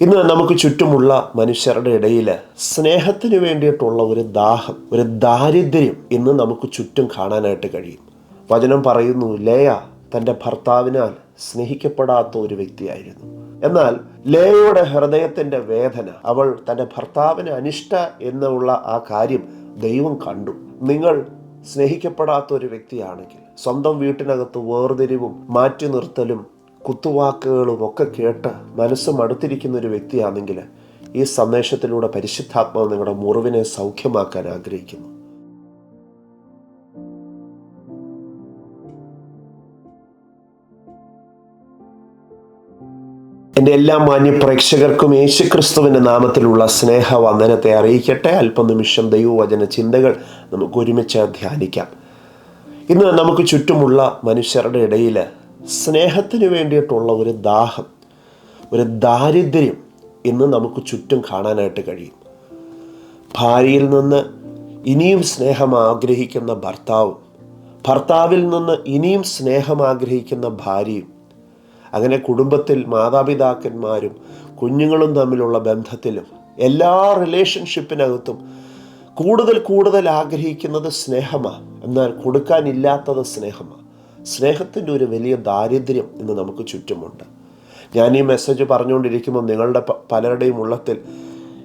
ഇന്ന് നമുക്ക് ചുറ്റുമുള്ള മനുഷ്യരുടെ ഇടയിൽ സ്നേഹത്തിന് വേണ്ടിയിട്ടുള്ള ഒരു ദാഹം ഒരു ദാരിദ്ര്യം ഇന്ന് നമുക്ക് ചുറ്റും കാണാനായിട്ട് കഴിയും. വചനം പറയുന്നു ലേയ തന്റെ ഭർത്താവിനാൽ സ്നേഹിക്കപ്പെടാത്ത ഒരു വ്യക്തിയായിരുന്നു. എന്നാൽ ലേയയുടെ ഹൃദയത്തിന്റെ വേദന അവൾ തന്റെ ഭർത്താവിന് അനിഷ്ട എന്നുള്ള ആ കാര്യം ദൈവം കണ്ടു. നിങ്ങൾ സ്നേഹിക്കപ്പെടാത്ത ഒരു വ്യക്തിയാണെങ്കിൽ സ്വന്തം വീട്ടിനകത്ത് വേർതിരിവും മാറ്റി നിർത്തലും കുത്തുവാക്കുകളും ഒക്കെ കേട്ട് മനസ്സ് മടുത്തിരിക്കുന്ന ഒരു വ്യക്തിയാണെങ്കിൽ ഈ സന്ദേശത്തിലൂടെ പരിശുദ്ധാത്മാവ് നിങ്ങളുടെ മുറിവിനെ സൗഖ്യമാക്കാൻ ആഗ്രഹിക്കുന്നു. എന്റെ എല്ലാ മാന്യ പ്രേക്ഷകർക്കും യേശുക്രിസ്തുവിന്റെ നാമത്തിലുള്ള സ്നേഹവന്ദനത്തെ അറിയിക്കട്ടെ. അല്പനിമിഷം ദൈവവചന ചിന്തകൾ നമുക്ക് ഒരുമിച്ച് ധ്യാനിക്കാം. ഇന്ന് നമുക്ക് ചുറ്റുമുള്ള മനുഷ്യരുടെ ഇടയിൽ സ്നേഹത്തിന് വേണ്ടിയിട്ടുള്ള ഒരു ദാഹം ഒരു ദാരിദ്ര്യം ഇന്ന് നമുക്ക് ചുറ്റും കാണാനായിട്ട് കഴിയും. ഭാര്യയിൽ നിന്ന് ഇനിയും സ്നേഹം ആഗ്രഹിക്കുന്ന ഭർത്താവും ഭർത്താവിൽ നിന്ന് ഇനിയും സ്നേഹം ആഗ്രഹിക്കുന്ന ഭാര്യയും അങ്ങനെ കുടുംബത്തിൽ മാതാപിതാക്കന്മാരും കുഞ്ഞുങ്ങളും തമ്മിലുള്ള ബന്ധത്തിലും എല്ലാ റിലേഷൻഷിപ്പിനകത്തും കൂടുതൽ കൂടുതൽ ആഗ്രഹിക്കുന്നത് സ്നേഹമാണ് എന്നാൽ കൊടുക്കാനില്ലാത്തത് സ്നേഹമാണ് സ്നേഹത്തിന്റെ ഒരു വലിയ ദാരിദ്ര്യം ഇന്ന് നമുക്ക് ചുറ്റുമുണ്ട്. ഞാൻ ഈ മെസ്സേജ് പറഞ്ഞുകൊണ്ടിരിക്കുമ്പോൾ നിങ്ങളുടെ പലരുടെയും ഉള്ളത്തിൽ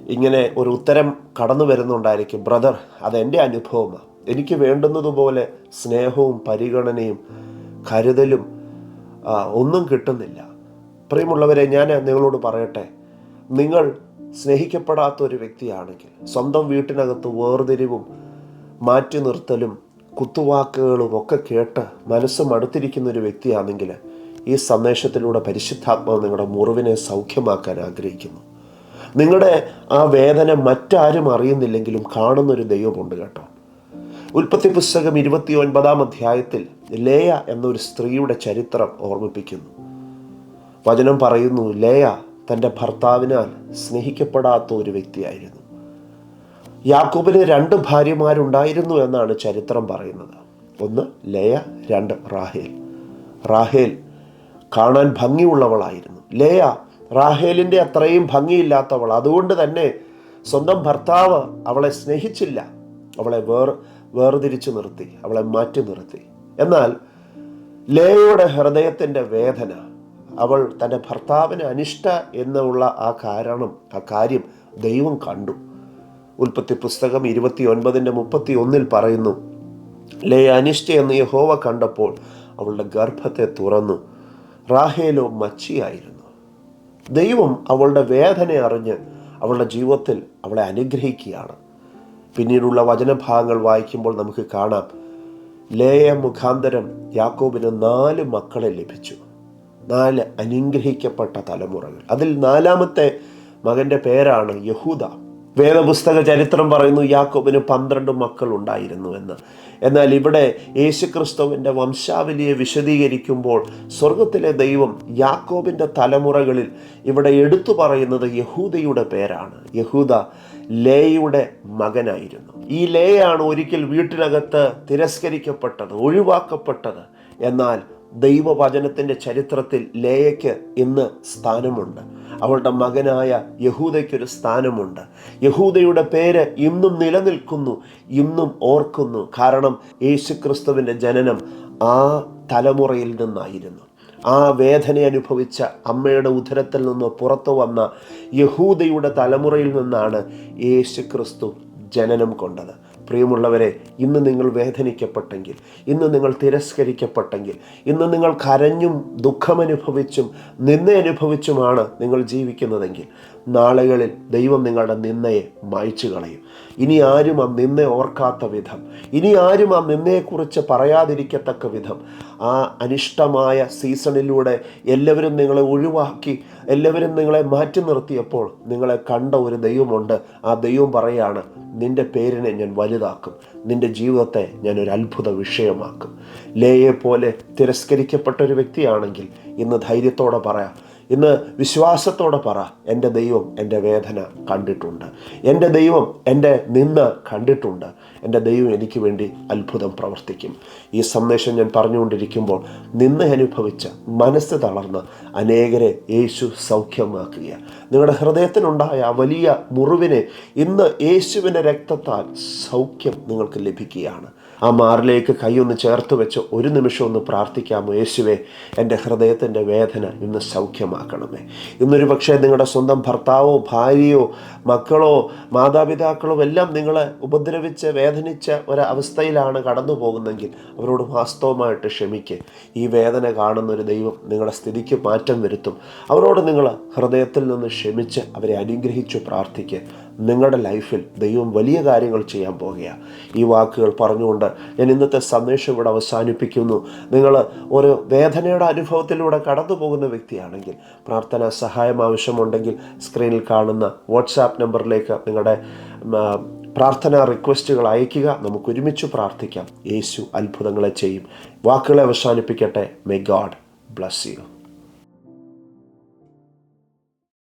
ഇങ്ങനെ ഒരു ഉത്തരം കടന്നു വരുന്നുണ്ടായിരിക്കും. ബ്രദർ അതെന്റെ അനുഭവമാണ് എനിക്ക് വേണ്ടുന്നതുപോലെ സ്നേഹവും പരിഗണനയും കരുതലും ഒന്നും കിട്ടുന്നില്ല. പ്രിയമുള്ളവരെ ഞാൻ നിങ്ങളോട് പറയട്ടെ. നിങ്ങൾ സ്നേഹിക്കപ്പെടാത്ത ഒരു വ്യക്തിയാണെങ്കിൽ സ്വന്തം വീട്ടിനകത്ത് വേർതിരിവും മാറ്റി നിർത്തലും കുത്തുവാക്കുകളും ഒക്കെ കേട്ട് മനസ്സ് മടുത്തിരിക്കുന്ന ഒരു വ്യക്തിയാണെങ്കിൽ ഈ സന്ദേശത്തിലൂടെ പരിശുദ്ധാത്മാവ് നിങ്ങളുടെ മുറിവിനെ സൗഖ്യമാക്കാൻ ആഗ്രഹിക്കുന്നു. നിങ്ങളുടെ ആ വേദന മറ്റാരും അറിയുന്നില്ലെങ്കിലും കാണുന്നൊരു ദൈവമുണ്ട് കേട്ടോ. ഉൽപ്പത്തി പുസ്തകം ഇരുപത്തി ഒൻപതാം അധ്യായത്തിൽ ലേയ എന്നൊരു സ്ത്രീയുടെ ചരിത്രം ഓർമ്മിപ്പിക്കുന്നു. വചനം പറയുന്നു ലേയ തന്റെ ഭർത്താവിനാൽ സ്നേഹിക്കപ്പെടാത്ത ഒരു വ്യക്തിയായിരുന്നു. യാക്കോബിന് രണ്ട് ഭാര്യമാരുണ്ടായിരുന്നു എന്നാണ് ചരിത്രം പറയുന്നത്. ഒന്ന് ലയ രണ്ട് റാഹേൽ. റാഹേൽ കാണാൻ ഭംഗിയുള്ളവളായിരുന്നു. ലയ റാഹേലിന്റെ അത്രയും ഭംഗിയില്ലാത്തവൾ. അതുകൊണ്ട് തന്നെ സ്വന്തം ഭർത്താവ് അവളെ സ്നേഹിച്ചില്ല. അവളെ വേർ വേർതിരിച്ചു നിർത്തി. അവളെ മാറ്റി നിർത്തി. എന്നാൽ ലേയുടെ ഹൃദയത്തിന്റെ വേദന അവൾ തന്റെ ഭർത്താവിന് അനിഷ്ട എന്നുള്ള ആ കാരണം ആ കാര്യം ദൈവം കണ്ടു. ഉൽപ്പത്തി പുസ്തകം ഇരുപത്തി ഒൻപതിന്റെ മുപ്പത്തി ഒന്നിൽ പറയുന്നു ലേ അനിഷ്ട എന്ന് യഹോവ കണ്ടപ്പോൾ അവളുടെ ഗർഭത്തെ തുറന്നു. റാഹേലോ മച്ചിയായിരുന്നു. ദൈവം അവളുടെ വേദന അറിഞ്ഞ് അവളുടെ ജീവിതത്തിൽ അവളെ അനുഗ്രഹിക്കുകയാണ്. പിന്നീടുള്ള വചനഭാഗങ്ങൾ വായിക്കുമ്പോൾ നമുക്ക് കാണാം ലേയ മുഖാന്തരം യാക്കോബിന് നാല് മക്കളെ ലഭിച്ചു. നാല് അനുഗ്രഹിക്കപ്പെട്ട തലമുറകൾ. അതിൽ നാലാമത്തെ മകന്റെ പേരാണ് യഹൂദ. വേദപുസ്തക ചരിത്രം പറയുന്നു യാക്കോബിന് പന്ത്രണ്ട് മക്കൾ ഉണ്ടായിരുന്നു എന്ന്. എന്നാൽ ഇവിടെ യേശുക്രിസ്തുവിന്റെ വംശാവലിയെ വിശദീകരിക്കുമ്പോൾ സ്വർഗത്തിലെ ദൈവം യാക്കോബിന്റെ തലമുറകളിൽ ഇവിടെ എടുത്തു പറയുന്നത് യഹൂദയുടെ പേരാണ്. യഹൂദ ലേയുടെ മകനായിരുന്നു. ഈ ലേയാണ് ഒരിക്കൽ വീട്ടിനകത്ത് തിരസ്കരിക്കപ്പെട്ടത് ഒഴിവാക്കപ്പെട്ടത്. എന്നാൽ ദൈവവചനത്തിന്റെ ചരിത്രത്തിൽ ലേയയ്ക്ക് ഇന്ന് സ്ഥാനമുണ്ട്. അവളുടെ മകനായ യഹൂദയ്ക്കൊരു സ്ഥാനമുണ്ട്. യഹൂദയുടെ പേര് ഇന്നും നിലനിൽക്കുന്നു ഇന്നും ഓർക്കുന്നു. കാരണം യേശുക്രിസ്തുവിന്റെ ജനനം ആ തലമുറയിൽ നിന്നായിരുന്നു. ആ വേദന അനുഭവിച്ച അമ്മയുടെ ഉദരത്തിൽ നിന്ന് പുറത്തു വന്ന യഹൂദയുടെ തലമുറയിൽ നിന്നാണ് യേശുക്രിസ്തു ജനനം കൊണ്ടത്. പ്രിയമുള്ളവരെ ഇന്ന് നിങ്ങൾ വേദനിക്കപ്പെട്ടെങ്കിൽ ഇന്ന് നിങ്ങൾ തിരസ്കരിക്കപ്പെട്ടെങ്കിൽ ഇന്ന് നിങ്ങൾ കരഞ്ഞും ദുഃഖമനുഭവിച്ചും നിന്ന അനുഭവിച്ചുമാണ് നിങ്ങൾ ജീവിക്കുന്നതെങ്കിൽ നാളുകളിൽ ദൈവം നിങ്ങളുടെ നിന്നയെ മായ്ച്ചു കളയും ഇനി ആരും ആ നിന്ന ഓർക്കാത്ത വിധം ഇനി ആരും ആ നിന്നയെക്കുറിച്ച് പറയാതിരിക്കത്തക്ക വിധം ആ അനിഷ്ടമായ സീസണിലൂടെ എല്ലാവരും നിങ്ങളെ ഒഴിവാക്കി എല്ലാവരും നിങ്ങളെ മാറ്റി നിർത്തിയപ്പോൾ നിങ്ങളെ കണ്ട ഒരു ദൈവമുണ്ട്. ആ ദൈവം പറയാണ് നിന്റെ പേരിനെ ഞാൻ വലുതാക്കും നിന്റെ ജീവിതത്തെ ഞാൻ ഒരു അത്ഭുത വിഷയമാക്കും. ലേയെ പോലെ തിരസ്കരിക്കപ്പെട്ട ഒരു വ്യക്തിയാണെങ്കിൽ ഇന്ന് ധൈര്യത്തോടെ പറയാം ഇന്ന് വിശ്വാസത്തോടെ പറ എന്റെ ദൈവം എന്റെ വേദന കണ്ടിട്ടുണ്ട്. എന്റെ ദൈവം എന്റെ നിന്ന് കണ്ടിട്ടുണ്ട്. എന്റെ ദൈവം എനിക്ക് വേണ്ടി അത്ഭുതം പ്രവർത്തിക്കും. ഈ സന്ദേശം ഞാൻ പറഞ്ഞുകൊണ്ടിരിക്കുമ്പോൾ നിന്ന് അനുഭവിച്ച മനസ്സ് തളർന്ന് അനേകരെ യേശു സൗഖ്യമാക്കുക നിങ്ങളുടെ ഹൃദയത്തിനുണ്ടായ ആ വലിയ മുറിവിനെ ഇന്ന് യേശുവിന്റെ രക്തത്താൽ സൗഖ്യം നിങ്ങൾക്ക് ലഭിക്കുകയാണ്. ആ മാറിലേക്ക് കൈയൊന്ന് ചേർത്ത് വെച്ച് ഒരു നിമിഷം ഒന്ന് പ്രാർത്ഥിക്കാമോ? യേശുവേ എന്റെ ഹൃദയത്തിന്റെ വേദന ഇന്ന് സൗഖ്യമാക്കണമേ. ഇന്നൊരു പക്ഷേ നിങ്ങളുടെ സ്വന്തം ഭർത്താവോ ഭാര്യയോ മക്കളോ മാതാപിതാക്കളോ എല്ലാം നിങ്ങളെ ഉപദ്രവിച്ച് വേദനിച്ച ഒരവസ്ഥയിലാണ് കടന്നു പോകുന്നതെങ്കിൽ അവരോട് വാസ്തവമായിട്ട് ക്ഷമിക്ക്. ഈ വേദന കാണുന്ന ഒരു ദൈവം നിങ്ങളുടെ സ്ഥിതിക്ക് മാറ്റം വരുത്തും. അവരോട് നിങ്ങൾ ഹൃദയത്തിൽ നിന്ന് ക്ഷമിച്ച് അവരെ അനുഗ്രഹിച്ചു പ്രാർത്ഥിക്കുക നിങ്ങളുടെ ലൈഫിൽ ദൈവം വലിയ കാര്യങ്ങൾ ചെയ്യാൻ പോകുകയാണ്. ഈ വാക്കുകൾ പറഞ്ഞുകൊണ്ട് ഞാൻ ഇന്നത്തെ സന്ദേശം ഇവിടെ അവസാനിപ്പിക്കുന്നു. നിങ്ങൾ ഒരു വേദനയുടെ അനുഭവത്തിലൂടെ കടന്നു പോകുന്ന വ്യക്തിയാണെങ്കിൽ പ്രാർത്ഥനാ സഹായം ആവശ്യമുണ്ടെങ്കിൽ സ്ക്രീനിൽ കാണുന്ന വാട്സാപ്പ് നമ്പറിലേക്ക് നിങ്ങളുടെ പ്രാർത്ഥനാ റിക്വസ്റ്റുകൾ അയയ്ക്കുക. നമുക്ക് ഒരുമിച്ച് പ്രാർത്ഥിക്കാം. യേശു അത്ഭുതങ്ങളെ ചെയ്യും. വാക്കുകളെ അവസാനിപ്പിക്കട്ടെ. May God bless you